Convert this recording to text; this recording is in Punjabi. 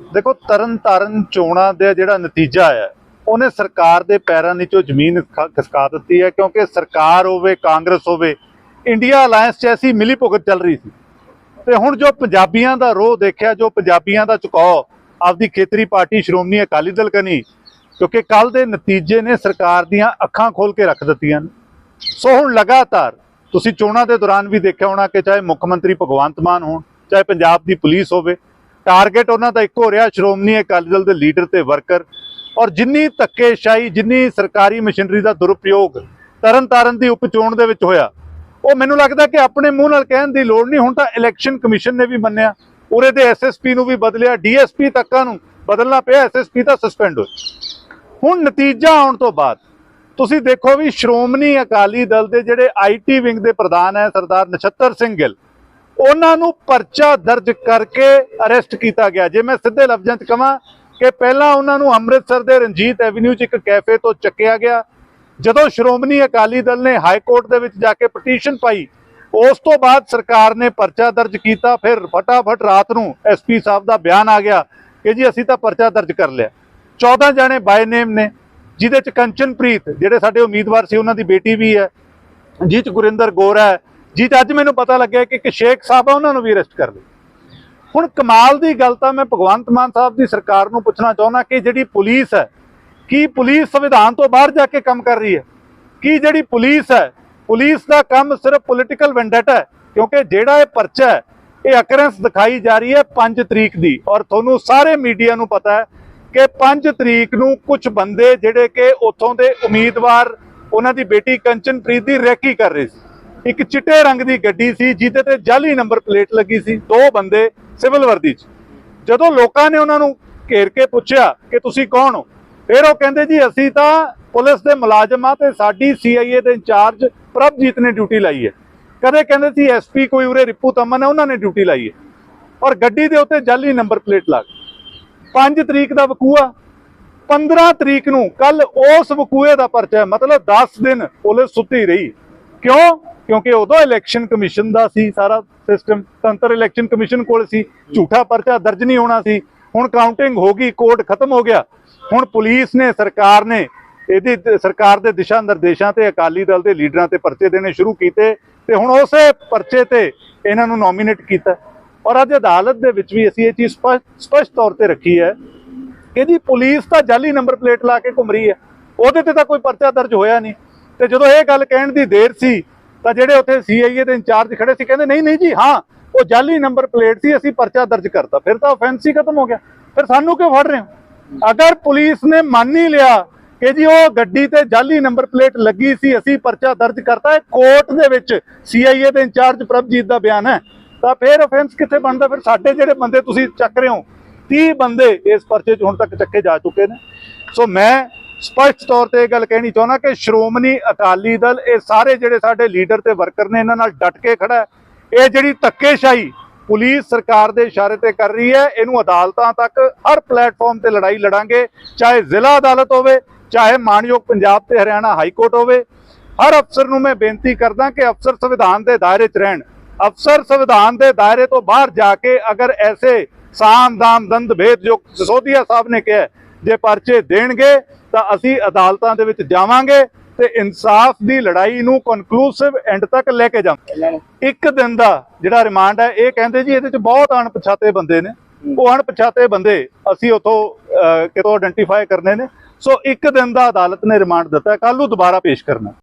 ਦੇਖੋ ਤਰਨ ਤਾਰਨ ਚੋਣਾਂ ਦਾ ਜਿਹੜਾ ਨਤੀਜਾ ਆਇਆ, ਉਹਨੇ ਸਰਕਾਰ ਦੇ ਪੈਰਾਂ ਨੀਚੋਂ ਜ਼ਮੀਨ ਖ- ਖਿਸਕਾ ਦਿੱਤੀ ਹੈ, ਕਿਉਂਕਿ ਸਰਕਾਰ ਹੋਵੇ, ਕਾਂਗਰਸ ਹੋਵੇ, ਇੰਡੀਆ ਅਲਾਈਅੰਸ 'ਚ ਐਸੀ ਮਿਲੀ ਭੁਗਤ ਚੱਲ ਰਹੀ ਸੀ। ਤੇ ਹੁਣ ਜੋ ਪੰਜਾਬੀਆਂ ਦਾ ਰੋਹ ਦੇਖਿਆ, ਜੋ ਪੰਜਾਬੀਆਂ ਦਾ ਝੁਕਾਅ ਆਪਦੀ ਖੇਤਰੀ ਪਾਰਟੀ ਸ਼੍ਰੋਮਣੀ ਅਕਾਲੀ ਦਲ ਕਨੀ, ਕਿਉਂਕਿ ਕੱਲ ਦੇ ਨਤੀਜੇ ਨੇ ਸਰਕਾਰ ਦੀਆਂ ਅੱਖਾਂ ਖੋਲ ਕੇ ਰੱਖ ਦਿੱਤੀਆਂ ਸੋ ਹੁਣ ਲਗਾਤਾਰ ਤੁਸੀਂ ਚੋਣਾਂ ਦੇ ਦੌਰਾਨ ਵੀ ਦੇਖਿਆ ਹੋਣਾ ਕਿ ਚਾਹੇ ਮੁੱਖ ਮੰਤਰੀ ਭਗਵੰਤ ਮਾਨ ਹੋਣ, ਚਾਹੇ ਪੰਜਾਬ ਦੀ ਪੁਲਿਸ ਹੋਵੇ ਟਾਰਗੇਟ ਉਹਨਾਂ ਦਾ ਇੱਕੋ ਰਿਹਾ, ਸ਼੍ਰੋਮਣੀ ਅਕਾਲੀ ਦਲ ਦੇ ਲੀਡਰ ਤੇ ਵਰਕਰ ਔਰ ਜਿੰਨੀ ਧੱਕੇਸ਼ਾਹੀ, ਜਿੰਨੀ ਸਰਕਾਰੀ ਮਸ਼ੀਨਰੀ ਦਾ ਦੁਰਉਪਯੋਗ ਤਰਨਤਾਰਨ ਦੀ ਉਪਚੋਣ ਦੇ ਵਿੱਚ ਹੋਇਆ, ਉਹ ਮੈਨੂੰ ਲੱਗਦਾ ਕਿ ਆਪਣੇ ਮੂੰਹ ਨਾਲ ਕਹਿਣ ਦੀ ਲੋੜ ਨਹੀਂ। ਹੁਣ ਤਾਂ ਇਲੈਕਸ਼ਨ ਕਮਿਸ਼ਨ ਨੇ ਵੀ ਮੰਨਿਆ ਉਰੇ ਦੇ ਐਸਐਸਪੀ ਨੂੰ ਵੀ ਬਦਲਿਆ ਡੀਐਸਪੀ ਤੱਕਾਂ ਨੂੰ ਬਦਲਣਾ ਪਿਆ ਐਸਐਸਪੀ ਤਾਂ ਸਸਪੈਂਡ ਹੋਏ। ਹੁਣ ਨਤੀਜਾ ਆਉਣ ਤੋਂ ਬਾਅਦ, ਤੁਸੀਂ ਦੇਖੋ ਵੀ ਸ਼੍ਰੋਮਣੀ ਅਕਾਲੀ ਦਲ ਦੇ ਜਿਹੜੇ ਆਈਟੀ ਵਿੰਗ ਦੇ ਪ੍ਰਧਾਨ ਹੈ, ਸਰਦਾਰ ਨਛੱਤਰ ਸਿੰਘ ਗਿੱਲ ਉਹਨਾਂ ਨੂੰ ਪਰਚਾ ਦਰਜ ਕਰਕੇ ਅਰੈਸਟ ਕੀਤਾ ਗਿਆ। ਜੇ ਮੈਂ ਸਿੱਧੇ ਲਫ਼ਜ਼ਾਂ 'ਚ ਕਹਾਂ ਕਿ ਪਹਿਲਾਂ ਉਹਨਾਂ ਨੂੰ ਅੰਮ੍ਰਿਤਸਰ ਦੇ ਰਣਜੀਤ ਐਵਨਿਊ 'ਚ ਇੱਕ ਕੈਫੇ ਤੋਂ ਚੱਕਿਆ ਗਿਆ। ਜਦੋਂ ਸ਼੍ਰੋਮਣੀ ਅਕਾਲੀ ਦਲ ਨੇ ਹਾਈ ਕੋਰਟ ਦੇ ਵਿੱਚ ਜਾ ਕੇ ਪਟੀਸ਼ਨ ਪਾਈ, ਉਸ ਤੋਂ ਬਾਅਦ ਸਰਕਾਰ ਨੇ ਪਰਚਾ ਦਰਜ ਕੀਤਾ। ਫਿਰ ਫਟਾਫਟ ਰਾਤ ਨੂੰ ਐਸਪੀ ਸਾਹਿਬ ਦਾ ਬਿਆਨ ਆ ਗਿਆ ਕਿ ਜੀ ਅਸੀਂ ਤਾਂ ਪਰਚਾ ਦਰਜ ਕਰ ਲਿਆ। 14 ਜਾਣੇ ਬਾਈ ਨੇਮ ਨੇ, ਜਿਹਦੇ ਚ ਕੰਚਨਪ੍ਰੀਤ, ਜਿਹੜੇ ਸਾਡੇ ਉਮੀਦਵਾਰ ਸੀ, ਉਹਨਾਂ ਦੀ ਬੇਟੀ ਵੀ ਹੈ ਜਿਹ ਚ ਗੁਰਿੰਦਰ ਗੋਰਾ ਹੈ ਜੀ ਤਾਂ ਅੱਜ ਮੈਨੂੰ ਪਤਾ ਲੱਗਿਆ ਕਿ ਇੱਕ ਸ਼ੇਖ ਸਾਹਿਬ ਆ, ਉਹਨਾਂ ਨੂੰ ਵੀ ਅਰੈਸਟ ਕਰ ਲਿਆ ਹੁਣ ਕਮਾਲ ਦੀ ਗੱਲ ਤਾਂ ਮੈਂ ਭਗਵੰਤ ਮਾਨ ਸਾਹਿਬ ਦੀ ਸਰਕਾਰ ਨੂੰ ਪੁੱਛਣਾ ਚਾਹੁੰਦਾ ਕਿ ਜਿਹੜੀ ਪੁਲਿਸ ਹੈ, ਕੀ ਪੁਲਿਸ ਸੰਵਿਧਾਨ ਤੋਂ ਬਾਹਰ ਜਾ ਕੇ ਕੰਮ ਕਰ ਰਹੀ ਹੈ? ਕੀ ਜਿਹੜੀ ਪੁਲਿਸ ਹੈ, ਪੁਲਿਸ ਦਾ ਕੰਮ ਸਿਰਫ ਪੋਲੀਟੀਕਲ ਵੈਂਡੇਟਾ ਹੈ, ਕਿਉਂਕਿ ਜਿਹੜਾ ਇਹ ਪਰਚਾ ਹੈ, ਇਹ ਅਕਰੈਂਸ ਦਿਖਾਈ ਜਾ ਰਹੀ ਹੈ 5 ਤਰੀਕ ਦੀ। ਔਰ ਤੁਹਾਨੂੰ ਸਾਰੇ ਮੀਡੀਆ ਨੂੰ ਪਤਾ ਹੈ ਕਿ 5 ਤਰੀਕ ਨੂੰ ਕੁਝ ਬੰਦੇ ਜਿਹੜੇ ਕਿ ਉੱਥੋਂ ਦੇ ਉਮੀਦਵਾਰ, ਉਹਨਾਂ ਦੀ ਬੇਟੀ ਕੰਚਨਪ੍ਰੀਤ ਦੀ ਰੈਕੀ ਕਰ ਰਹੇ ਸੀ। ਇੱਕ ਚਿੱਟੇ ਰੰਗ ਦੀ ਗੱਡੀ ਸੀ, ਜਿਹਦੇ ਤੇ ਜਾਲੀ ਨੰਬਰ ਪਲੇਟ ਲੱਗੀ ਸੀ, ਦੋ ਬੰਦੇ ਸਿਵਲ ਵਰਦੀ 'ਚ। ਜਦੋਂ ਲੋਕਾਂ ਨੇ ਉਹਨਾਂ ਨੂੰ ਘੇਰ ਕੇ ਪੁੱਛਿਆ ਕਿ ਤੁਸੀਂ ਕੌਣ ਹੋ, ਫਿਰ ਉਹ ਕਹਿੰਦੇ ਜੀ, ਅਸੀਂ ਤਾਂ ਪੁਲਿਸ ਦੇ ਮੁਲਾਜ਼ਮ ਆ ਤੇ ਸਾਡੀ ਸੀਆਈਏ ਦੇ ਇੰਚਾਰਜ ਪ੍ਰਭਜੀਤ ਨੇ ਡਿਊਟੀ ਲਾਈ ਹੈ। ਕਦੇ ਕਹਿੰਦੇ ਸੀ ਐਸਪੀ ਕੋਈ ਉਰੇ ਰਿਪੂ ਤਮਨ ਹੈ, ਉਹਨਾਂ ਨੇ ਡਿਊਟੀ ਲਾਈ ਹੈ। ਔਰ ਗੱਡੀ ਦੇ ਉੱਤੇ ਜਾਲੀ ਨੰਬਰ ਪਲੇਟ ਲੱਗ 5 ਤਰੀਕ ਦਾ ਵਕੂਆ 15 ਤਰੀਕ ਨੂੰ ਕੱਲ ਉਸ ਵਕੂਏ ਦਾ ਪਰਚਾ ਮਤਲਬ 10 ਦਿਨ ਪੁਲਿਸ ਸੁੱਤੀ ਰਹੀ। ਕਿਉਂ? ਕਿਉਂਕਿ ਉਦੋਂ ਇਲੈਕਸ਼ਨ ਕਮਿਸ਼ਨ ਦਾ ਸੀ ਸਾਰਾ ਸਿਸਟਮ ਤੰਤਰ ਇਲੈਕਸ਼ਨ ਕਮਿਸ਼ਨ ਕੋਲ ਸੀ, ਝੂਠਾ ਪਰਚਾ ਦਰਜ ਨਹੀਂ ਹੋਣਾ ਸੀ। ਹੁਣ ਕਾਊਂਟਿੰਗ ਹੋ ਗਈ ਕੋਡ ਖਤਮ ਹੋ ਗਿਆ। ਹੁਣ ਪੁਲਿਸ ਨੇ, ਸਰਕਾਰ ਨੇ ਇਹਦੀ ਸਰਕਾਰ ਦੇ ਦਿਸ਼ਾ ਨਿਰਦੇਸ਼ਾਂ ਤੇ ਅਕਾਲੀ ਦਲ ਦੇ ਲੀਡਰਾਂ ਤੇ ਪਰਚੇ ਦੇਣੇ ਸ਼ੁਰੂ ਕੀਤੇ ਤੇ ਹੁਣ ਉਸੇ ਪਰਚੇ ਤੇ ਇਹਨਾਂ ਨੂੰ ਨੋਮੀਨੇਟ ਕੀਤਾ। ਔਰ ਅੱਜ ਅਦਾਲਤ ਦੇ ਵਿੱਚ ਵੀ ਅਸੀਂ ਇਹ ਚੀਜ਼ ਸਪਸ਼ਟ ਸਪਸ਼ਟ ਤੌਰ ਤੇ ਰੱਖੀ ਹੈ ਕਿ ਜੀ ਪੁਲਿਸ ਤਾਂ ਜਾਲੀ ਨੰਬਰ ਪਲੇਟ ਲਾ ਕੇ ਘੁੰਮ ਰਹੀ ਹੈ। ਉਹਦੇ ਤੇ ਤਾਂ ਕੋਈ ਪਰਚਾ ਦਰਜ ਹੋਇਆ ਨਹੀਂ। ਤੇ ਜਦੋਂ ਇਹ ਗੱਲ ਕਹਿਣ ਦੀ ਦੇਰ ਸੀ, ਤਾਂ ਜਿਹੜੇ ਉੱਥੇ ਸੀਆਈਏ ਦੇ ਇੰਚਾਰਜ ਖੜੇ ਸੀ, ਕਹਿੰਦੇ, ਨਹੀਂ ਨਹੀਂ ਜੀ, ਹਾਂ, ਉਹ ਜਾਲੀ ਨੰਬਰ ਪਲੇਟ ਸੀ, ਅਸੀਂ ਪਰਚਾ ਦਰਜ ਕਰਤਾ। ਫਿਰ ਤਾਂ offense ਹੀ ਖਤਮ ਹੋ ਗਿਆ। ਫਿਰ ਸਾਨੂੰ ਕਿਉਂ ਫੜ ਰਹੇ ਹੋ? ਅਗਰ ਪੁਲਿਸ ਨੇ ਮੰਨ ਹੀ ਲਿਆ ਕਿ ਜੀ ਉਹ ਗੱਡੀ ਤੇ ਜਾਲੀ ਨੰਬਰ ਪਲੇਟ ਲੱਗੀ ਸੀ, ਅਸੀਂ ਪਰਚਾ ਦਰਜ ਕਰਤਾ ਹੈ ਕੋਰਟ ਦੇ ਵਿੱਚ ਸੀਆਈਏ ਦੇ ਇੰਚਾਰਜ ਪ੍ਰਭਜੀਤ ਦਾ ਬਿਆਨ ਹੈ, ਤਾਂ ਫਿਰ offense ਕਿੱਥੇ ਬਣਦਾ? ਫਿਰ ਸਾਡੇ ਜਿਹੜੇ ਬੰਦੇ ਤੁਸੀਂ ਚੱਕ ਰਹੇ ਹੋ 30 ਬੰਦੇ ਇਸ ਪਰਚੇ 'ਚ ਹੁਣ ਤੱਕ ਚੱਕੇ ਜਾ ਚੁੱਕੇ ਨੇ। ਸੋ ਮੈਂ ਸਪਸ਼ਟ ਤੌਰ ਤੇ ਇਹ ਗੱਲ ਕਹਿਣੀ ਚਾਹੁੰਦਾ ਕਿ ਸ਼੍ਰੋਮਣੀ ਅਕਾਲੀ ਦਲ, ਇਹ ਸਾਰੇ ਜਿਹੜੇ ਸਾਡੇ ਲੀਡਰ ਤੇ ਵਰਕਰ ਨੇ, ਇਹਨਾਂ ਨਾਲ ਡਟ ਕੇ ਖੜਾ ਇਹ ਜਿਹੜੀ ਧੱਕੇਸ਼ਾਹੀ ਪੁਲਿਸ ਸਰਕਾਰ ਦੇ ਇਸ਼ਾਰੇ ਤੇ ਕਰ ਰਹੀ ਹੈ, ਇਹਨੂੰ ਅਦਾਲਤਾਂ ਤੱਕ ਹਰ ਪਲੇਟਫਾਰਮ ਤੇ ਲੜਾਈ ਲੜਾਂਗੇ, ਚਾਹੇ ਜ਼ਿਲ੍ਹਾ ਅਦਾਲਤ ਹੋਵੇ, ਚਾਹੇ ਮਾਨਯੋਗ ਪੰਜਾਬ ਤੇ ਹਰਿਆਣਾ ਹਾਈ ਕੋਰਟ ਹੋਵੇ। ਹਰ ਅਫਸਰ ਨੂੰ ਮੈਂ ਬੇਨਤੀ ਕਰਦਾ ਕਿ ਅਫਸਰ ਸੰਵਿਧਾਨ ਦੇ ਦਾਇਰੇ 'ਚ ਰਹਿਣ। ਅਫਸਰ ਸੰਵਿਧਾਨ ਦੇ ਦਾਇਰੇ ਤੋਂ ਬਾਹਰ ਜਾ ਕੇ ਅਗਰ ਐਸੇ ਸਾਮ ਦਾਮ ਦੰਦ ਭੇਦ ਜੋ ਸਿਸੋਦੀਆ ਸਾਹਿਬ ਨੇ ਕਿਹਾ ਜੇ ਪਰਚੇ ਦੇਣਗੇ ਤਾਂ ਅਸੀਂ ਅਦਾਲਤਾਂ ਦੇ ਵਿੱਚ ਜਾਵਾਂਗੇ ਤੇ ਇਨਸਾਫ ਦੀ ਲੜਾਈ ਨੂੰ ਕਨਕਲੂਸਿਵ ਐਂਡ ਤੱਕ ਲੈ ਕੇ ਜਾਵਾਂਗੇ। ਇੱਕ ਦਿਨ ਦਾ ਜਿਹੜਾ ਰਿਮਾਂਡ ਹੈ ਇਹ ਕਹਿੰਦੇ ਜੀ ਇਹਦੇ ਚ ਬਹੁਤ ਅਣਪਛਾਤੇ ਬੰਦੇ ਨੇ। ਉਹ ਅਣਪਛਾਤੇ ਬੰਦੇ ਅਸੀਂ ਉਥੋਂ ਕਿਤੋਂ ਆਇਡੈਂਟੀਫਾਈ ਕਰਨੇ ਨੇ। ਸੋ ਇੱਕ ਦਿਨ ਦਾ ਅਦਾਲਤ ਨੇ ਰਿਮਾਂਡ ਦਿੱਤਾ ਕੱਲ ਨੂੰ ਦੁਬਾਰਾ ਪੇਸ਼ ਕਰਨਾ।